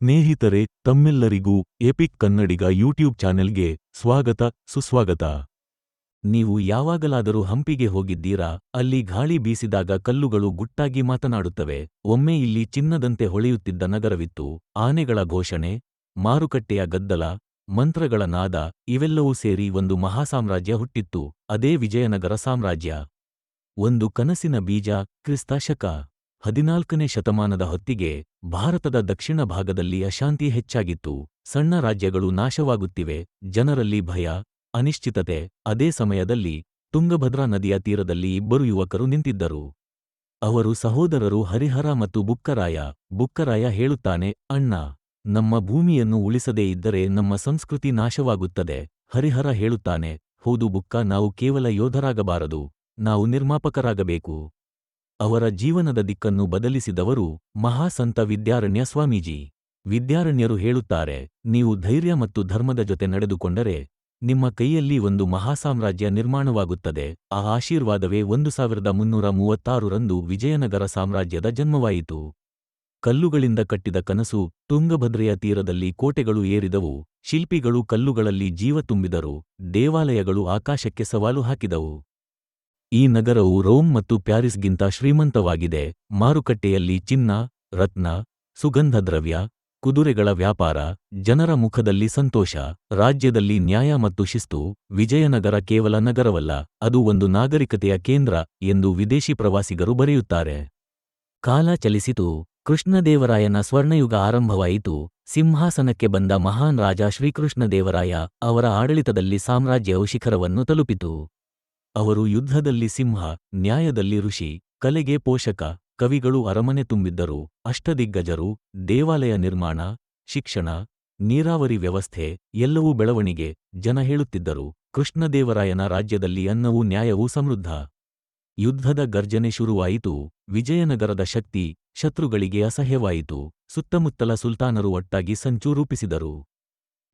ಸ್ನೇಹಿತರೆ, ತಮ್ಮೆಲ್ಲರಿಗೂ EPIC Kannadiga YouTube ಚಾನೆಲ್ಗೆ ಸ್ವಾಗತ, ಸುಸ್ವಾಗತ. ನೀವು ಯಾವಾಗಲಾದರೂ ಹಂಪಿಗೆ ಹೋಗಿದ್ದೀರಾ, ಅಲ್ಲಿ ಗಾಳಿ ಬೀಸಿದಾಗ ಕಲ್ಲುಗಳು ಗುಟ್ಟಾಗಿ ಮಾತನಾಡುತ್ತವೆ, ಒಮ್ಮೆ ಇಲ್ಲಿ ಚಿನ್ನದಂತೆ ಹೊಳೆಯುತ್ತಿದ್ದ ನಗರವಿತ್ತು, ಆನೆಗಳ ಘೋಷಣೆ, ಮಾರುಕಟ್ಟೆಯ ಗದ್ದಲ, ಮಂತ್ರಗಳ ನಾದ, ಇವೆಲ್ಲವೂ ಸೇರಿ ಒಂದು ಮಹಾಸಾಮ್ರಾಜ್ಯ ಹುಟ್ಟಿತ್ತು, ಅದೇ ವಿಜಯನಗರ ಸಾಮ್ರಾಜ್ಯ. ಒಂದು ಕನಸಿನ ಬೀಜ, ಕ್ರಿಸ್ತ ಶಕ. ಹದಿನಾಲ್ಕನೇ ಶತಮಾನದ ಹೊತ್ತಿಗೆ ಭಾರತದ ದಕ್ಷಿಣ ಭಾಗದಲ್ಲಿ ಅಶಾಂತಿ ಹೆಚ್ಚಾಗಿತ್ತು. ಸಣ್ಣ ರಾಜ್ಯಗಳು ನಾಶವಾಗುತ್ತಿವೆ, ಜನರಲ್ಲಿ ಭಯ, ಅನಿಶ್ಚಿತತೆ. ಅದೇ ಸಮಯದಲ್ಲಿ ತುಂಗಭದ್ರಾ ನದಿಯ ತೀರದಲ್ಲಿ ಇಬ್ಬರು ಯುವಕರು ನಿಂತಿದ್ದರು. ಅವರು ಸಹೋದರರು ಹರಿಹರ ಮತ್ತು ಬುಕ್ಕರಾಯ. ಬುಕ್ಕರಾಯ ಹೇಳುತ್ತಾನೆ, ಅಣ್ಣ, ನಮ್ಮ ಭೂಮಿಯನ್ನು ಉಳಿಸದೇ ಇದ್ದರೆ ನಮ್ಮ ಸಂಸ್ಕೃತಿ ನಾಶವಾಗುತ್ತದೆ. ಹರಿಹರ ಹೇಳುತ್ತಾನೆ, ಹೌದು ಬುಕ್ಕ, ನಾವು ಕೇವಲ ಯೋಧರಾಗಬಾರದು. ನಾವು ನಿರ್ಮಾಪಕರಾಗಬೇಕು. ಅವರ ಜೀವನದ ದಿಕ್ಕನ್ನು ಬದಲಿಸಿದವರು ಮಹಾಸಂತ ವಿದ್ಯಾರಣ್ಯ ಸ್ವಾಮೀಜಿ. ವಿದ್ಯಾರಣ್ಯರು ಹೇಳುತ್ತಾರೆ, ನೀವು ಧೈರ್ಯ ಮತ್ತು ಧರ್ಮದ ಜೊತೆ ನಡೆದುಕೊಂಡರೆ ನಿಮ್ಮ ಕೈಯಲ್ಲಿ ಒಂದು ಮಹಾಸಾಮ್ರಾಜ್ಯ ನಿರ್ಮಾಣವಾಗುತ್ತದೆ. ಆ ಆಶೀರ್ವಾದವೇ ಒಂದು ಸಾವಿರದ ಮುನ್ನೂರ ಮೂವತ್ತಾರರಂದು ವಿಜಯನಗರ ಸಾಮ್ರಾಜ್ಯದ ಜನ್ಮವಾಯಿತು. ಕಲ್ಲುಗಳಿಂದ ಕಟ್ಟಿದ ಕನಸು ತುಂಗಭದ್ರೆಯ ತೀರದಲ್ಲಿ ಕೋಟೆಗಳು ಏರಿದವು, ಶಿಲ್ಪಿಗಳು ಕಲ್ಲುಗಳಲ್ಲಿ ಜೀವ ತುಂಬಿದರು, ದೇವಾಲಯಗಳು ಆಕಾಶಕ್ಕೆ ಸವಾಲು ಹಾಕಿದವು. ಈ ನಗರವು ರೋಮ್ ಮತ್ತು ಪ್ಯಾರಿಸ್ಗಿಂತ ಶ್ರೀಮಂತವಾಗಿದೆ. ಮಾರುಕಟ್ಟೆಯಲ್ಲಿ ಚಿನ್ನ, ರತ್ನ ಸುಗಂಧ ದ್ರವ್ಯ ಕುದುರೆಗಳ ವ್ಯಾಪಾರ, ಜನರ ಮುಖದಲ್ಲಿ ಸಂತೋಷ, ರಾಜ್ಯದಲ್ಲಿ ನ್ಯಾಯ ಮತ್ತು ಶಿಸ್ತು, ವಿಜಯನಗರ ಕೇವಲ ನಗರವಲ್ಲ, ಅದು ಒಂದು ನಾಗರಿಕತೆಯ ಕೇಂದ್ರ ಎಂದು ವಿದೇಶಿ ಪ್ರವಾಸಿಗರು ಬರೆಯುತ್ತಾರೆ. ಕಾಲ ಚಲಿಸಿತು, ಕೃಷ್ಣದೇವರಾಯನ ಸ್ವರ್ಣಯುಗ ಆರಂಭವಾಯಿತು, ಸಿಂಹಾಸನಕ್ಕೆ ಬಂದ ಮಹಾನ್ ರಾಜ ಶ್ರೀಕೃಷ್ಣದೇವರಾಯ ಅವರ ಆಡಳಿತದಲ್ಲಿ ಸಾಮ್ರಾಜ್ಯವು ಶಿಖರವನ್ನು ತಲುಪಿತು. ಅವರು ಯುದ್ಧದಲ್ಲಿ ಸಿಂಹ, ನ್ಯಾಯದಲ್ಲಿ ಋಷಿ, ಕಲೆಗೆ ಪೋಷಕ, ಕವಿಗಳು ಅರಮನೆ ತುಂಬಿದ್ದರು, ಅಷ್ಟದಿಗ್ಗಜರು, ದೇವಾಲಯ ನಿರ್ಮಾಣ, ಶಿಕ್ಷಣ, ನೀರಾವರಿ ವ್ಯವಸ್ಥೆ, ಎಲ್ಲವೂ ಬೆಳವಣಿಗೆ, ಜನ ಹೇಳುತ್ತಿದ್ದರು, ಕೃಷ್ಣದೇವರಾಯನ ರಾಜ್ಯದಲ್ಲಿ ಅನ್ನವೂ ನ್ಯಾಯವೂ ಸಮೃದ್ಧ. ಯುದ್ಧದ ಗರ್ಜನೆ ಶುರುವಾಯಿತು, ವಿಜಯನಗರದ ಶಕ್ತಿ, ಶತ್ರುಗಳಿಗೆ ಅಸಹ್ಯವಾಯಿತು, ಸುತ್ತಮುತ್ತಲ ಸುಲ್ತಾನರು ಒಟ್ಟಾಗಿ ಸಂಚು ರೂಪಿಸಿದರು.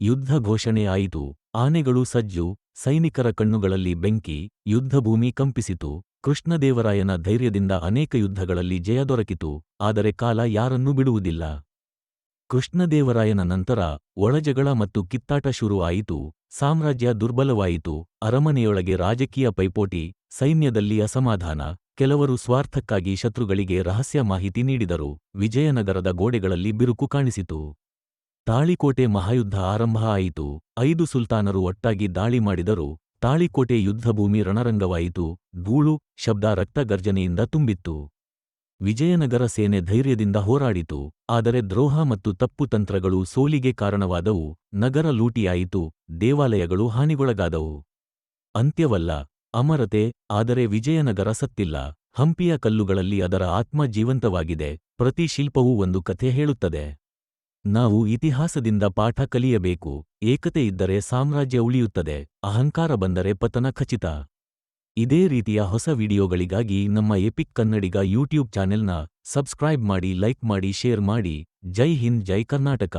ಯುದ್ಧ ಘೋಷಣೆ ಆಯಿತು, ಆನೆಗಳು ಸಜ್ಜು ಸೈನಿಕರ ಕಣ್ಣುಗಳಲ್ಲಿ ಬೆಂಕಿ, ಯುದ್ಧಭೂಮಿ ಕಂಪಿಸಿತು. ಕೃಷ್ಣದೇವರಾಯನ ಧೈರ್ಯದಿಂದ ಅನೇಕ ಯುದ್ಧಗಳಲ್ಲಿ ಜಯ ದೊರಕಿತು, ಆದರೆ ಕಾಲ ಯಾರನ್ನೂ ಬಿಡುವುದಿಲ್ಲ. ಕೃಷ್ಣದೇವರಾಯನ ನಂತರ ಒಳಜಗಳ ಮತ್ತು ಕಿತ್ತಾಟ ಶುರುವಾಯಿತು ಸಾಮ್ರಾಜ್ಯ ದುರ್ಬಲವಾಯಿತು, ಅರಮನೆಯೊಳಗೆ ರಾಜಕೀಯ ಪೈಪೋಟಿ, ಸೈನ್ಯದಲ್ಲಿ ಅಸಮಾಧಾನ, ಕೆಲವರು ಸ್ವಾರ್ಥಕ್ಕಾಗಿ ಶತ್ರುಗಳಿಗೆ ರಹಸ್ಯ ಮಾಹಿತಿ ನೀಡಿದರು, ವಿಜಯನಗರದ ಗೋಡೆಗಳಲ್ಲಿ ಬಿರುಕು ಕಾಣಿಸಿತು. ತಾಳಿಕೋಟೆ ಮಹಾಯುದ್ಧ ಆರಂಭ ಆಯಿತು. ಐದು ಸುಲ್ತಾನರು ಒಟ್ಟಾಗಿ ದಾಳಿ ಮಾಡಿದರು. ತಾಳಿಕೋಟೆ ಯುದ್ಧಭೂಮಿ ರಣರಂಗವಾಯಿತು. ಧೂಳು, ಶಬ್ದ ರಕ್ತಗರ್ಜನೆಯಿಂದ ತುಂಬಿತ್ತು. ವಿಜಯನಗರ ಸೇನೆ ಧೈರ್ಯದಿಂದ ಹೋರಾಡಿತು. ಆದರೆ ದ್ರೋಹ ಮತ್ತು ತಪ್ಪು ತಂತ್ರಗಳು ಸೋಲಿಗೆ ಕಾರಣವಾದವು. ನಗರ ಲೂಟಿಯಾಯಿತು. ದೇವಾಲಯಗಳು ಹಾನಿಗೊಳಗಾದವು. ಅಂತ್ಯವಲ್ಲ. ಅಮರತೆ, ಆದರೆ ವಿಜಯನಗರ ಸತ್ತಿಲ್ಲ. ಹಂಪಿಯ ಕಲ್ಲುಗಳಲ್ಲಿ ಅದರ ಆತ್ಮ ಜೀವಂತವಾಗಿದೆ. ಪ್ರತಿ ಶಿಲ್ಪವೂ ಒಂದು ಕಥೆ ಹೇಳುತ್ತದೆ. ನಾವು ಇತಿಹಾಸದಿಂದ ಪಾಠ ಕಲಿಯಬೇಕು, ಏಕತೆ ಇದ್ದರೆ ಸಾಮ್ರಾಜ್ಯ ಉಳಿಯುತ್ತದೆ, ಅಹಂಕಾರ ಬಂದರೆ ಪತನ ಖಚಿತ. ಇದೇ ರೀತಿಯ ಹೊಸ ವಿಡಿಯೋಗಳಿಗಾಗಿ ನಮ್ಮ ಎಪಿಕ್ ಕನ್ನಡಿಗ ಯೂಟ್ಯೂಬ್ ಚಾನೆಲ್ನ ಸಬ್ಸ್ಕ್ರೈಬ್ ಮಾಡಿ ಲೈಕ್ ಮಾಡಿ ಶೇರ್ ಮಾಡಿ. ಜೈ ಹಿಂದ್, ಜೈ ಕರ್ನಾಟಕ.